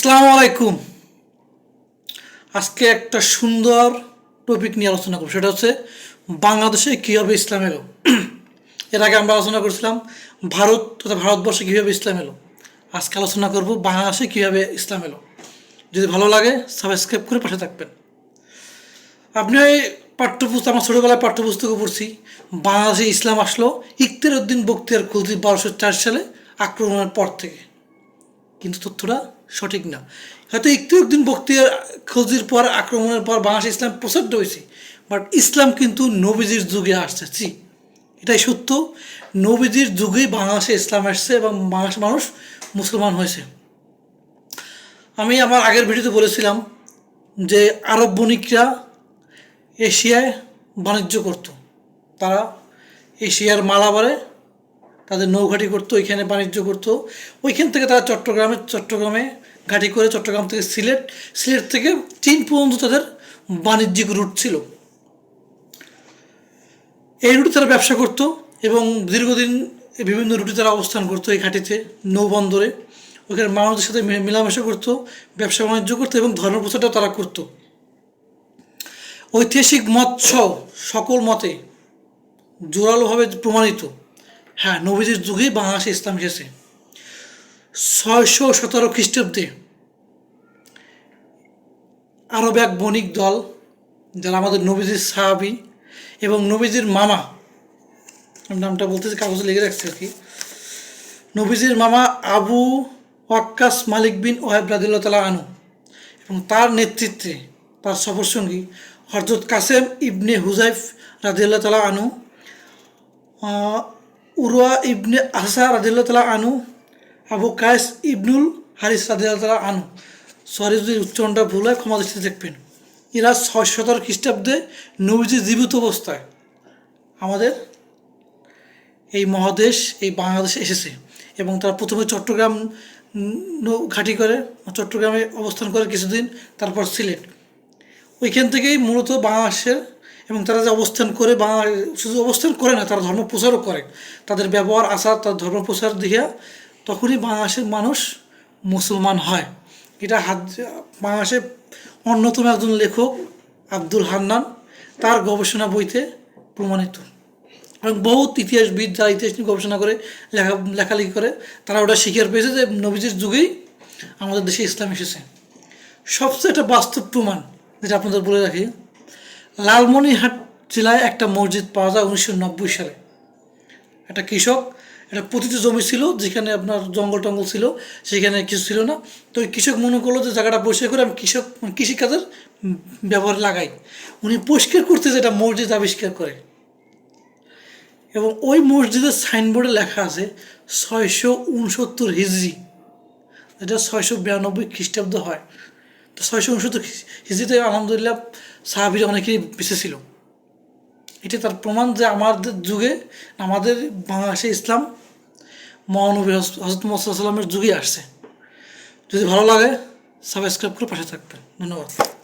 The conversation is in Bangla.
আসসালামু আলাইকুম। আজকে একটা সুন্দর টপিক নিয়ে আলোচনা করব। সেটা হচ্ছে বাংলাদেশে কীভাবে ইসলাম এলো? এর আগে আমরা আলোচনা করছিলাম ভারত তথা ভারতবর্ষে কীভাবে ইসলাম এলো। আজকে আলোচনা করব বাংলাদেশে কীভাবে ইসলাম এলো। যদি ভালো লাগে সাবস্ক্রাইব করে পাশে থাকবেন। আপনি ওই পাঠ্যপুস্তক, আমার ছোটোবেলায় পাঠ্যপুস্তকে পড়ছি, বাংলাদেশে ইসলাম আসলো ইকতের উদ্দিন বক্তিয়ার খুলতি বারোশো চার সালে আক্রমণের পর থেকে। কিন্তু তথ্যটা সঠিক না। হয়তো একটু একদিন বক্তিয়ার খোঁজির পর, আক্রমণের পর বাংলাদেশে ইসলাম প্রচারিত হয়েছে বাট ইসলাম কিন্তু নবীজির যুগে আসছে। জি এটাই সত্য। নবীজির যুগেই বাংলাদেশে ইসলাম আসছে এবং বাংলাদেশের মানুষ মুসলমান হয়েছে। আমি আমার আগের ভিডিওতে বলেছিলাম যে আরব বণিকরা এশিয়ায় বাণিজ্য করত। তারা এশিয়ার মালাবারে তাদের নৌঘাটি করতো ওইখানে বাণিজ্য করতো। ওইখান থেকে তারা চট্টগ্রামে চট্টগ্রামে ঘাটি করে চট্টগ্রাম থেকে সিলেট সিলেট থেকে চীন পর্যন্ত তাদের বাণিজ্যিক রুট ছিল। এই রুটে তারা ব্যবসা করতো এবং দীর্ঘদিন বিভিন্ন রুটে তারা অবস্থান করতো এই ঘাটিতে, নৌবন্দরে। ওখানে মানুষদের সাথে মেলামেশা করতো, ব্যবসা বাণিজ্য করতো এবং ধর্ম প্রচারটাও তারা করতো। ঐতিহাসিক মত সকল মতে জোরালোভাবে প্রমাণিত। হ্যাঁ নবীজির যুগেই বাংলাদেশে ইসলাম এসেছে। ছয়শো সতেরো খ্রিস্টাব্দে আরব এক বণিক দল, যারা আমাদের নবীজির সাহাবি এবং নবীজির মামা নামটা বলতেছি, কাগজে লিখে রাখছে আর কি, নবীজির মামা আবু ওয়াক্কাস মালিক বিন ওয়াহেব রাদিল্লাহ তালা আনু এবং তার নেতৃত্বে তার সফরসঙ্গী হরজত কাসেম ইবনে হুজাইফ রাদিল্লাহ তালা আনু উরওয়া ইবনে আসা তালা আনু আবু কায়েস ইবনুল হারিস তালা আনু সরি যদি উচ্চারণটা ভুল হয়, ক্ষমা দৃষ্টিতে দেখবেন। এরা ছয় সতেরো খ্রিস্টাব্দে নবীজি জীবিত অবস্থায় আমাদের এই মহাদেশ, এই বাংলাদেশে এসেছে এবং তারা প্রথমে চট্টগ্রাম ঘাঁটি করে, চট্টগ্রামে অবস্থান করে কিছুদিন, তারপর সিলেট। ওইখান থেকেই মূলত বাংলাদেশের এবং তারা যে অবস্থান করে বাঙালি শুধু অবস্থান করে না, তারা ধর্ম প্রচারও করে। তাদের ব্যবহার, আচার, তার ধর্ম প্রচার দিয়া তখনই বাংলাদেশের মানুষ মুসলমান হয়। এটা হাত, বাংলাদেশের অন্যতম একজন লেখক আব্দুল হান্নান, তার গবেষণা বইতে প্রমাণিত। এবং বহুত ইতিহাসবিদ যারা ইতিহাস নিয়ে গবেষণা করে, লেখা, লেখালেখি করে, তারা ওটা স্বীকার পেয়েছে যে নবীজির যুগেই আমাদের দেশে ইসলাম এসেছে। সবচেয়ে একটা বাস্তব প্রমাণ, যেটা আপনাদের বলে রাখি লালমনিরহাট জেলায় একটা মসজিদ পাওয়া যায় উনিশশো নব্বই সালে। একটা কৃষক, একটা পতিত জমি ছিল, যেখানে আপনার জঙ্গল টঙ্গল ছিল, সেখানে কিছু ছিল না। তো ওই কৃষক মনে করল যে জায়গাটা পরিষ্কার করে আমি কৃষক, কৃষিকাজের ব্যবহার লাগাই। উনি পরিষ্কার করতে যেটা মসজিদ আবিষ্কার করে। এবং ওই মসজিদের সাইনবোর্ডে লেখা আছে ছয়শো উনসত্তর হিজড়ি। যেটা ছয়শো বিরানব্বই খ্রিস্টাব্দ হয়। তো ছয়শো উনসত্তর হিজড়িতে আলহামদুলিল্লাহ সাহাবিরা অনেকেই বেঁচে ছিল। এটা তার প্রমাণ যে আমাদের যুগে, আমাদের বাংলাদেশে ইসলাম মহানবী হজরত সাল্লামের যুগে আসছে। যদি ভালো লাগে সাবস্ক্রাইব করে পাশে থাকবেন। ধন্যবাদ।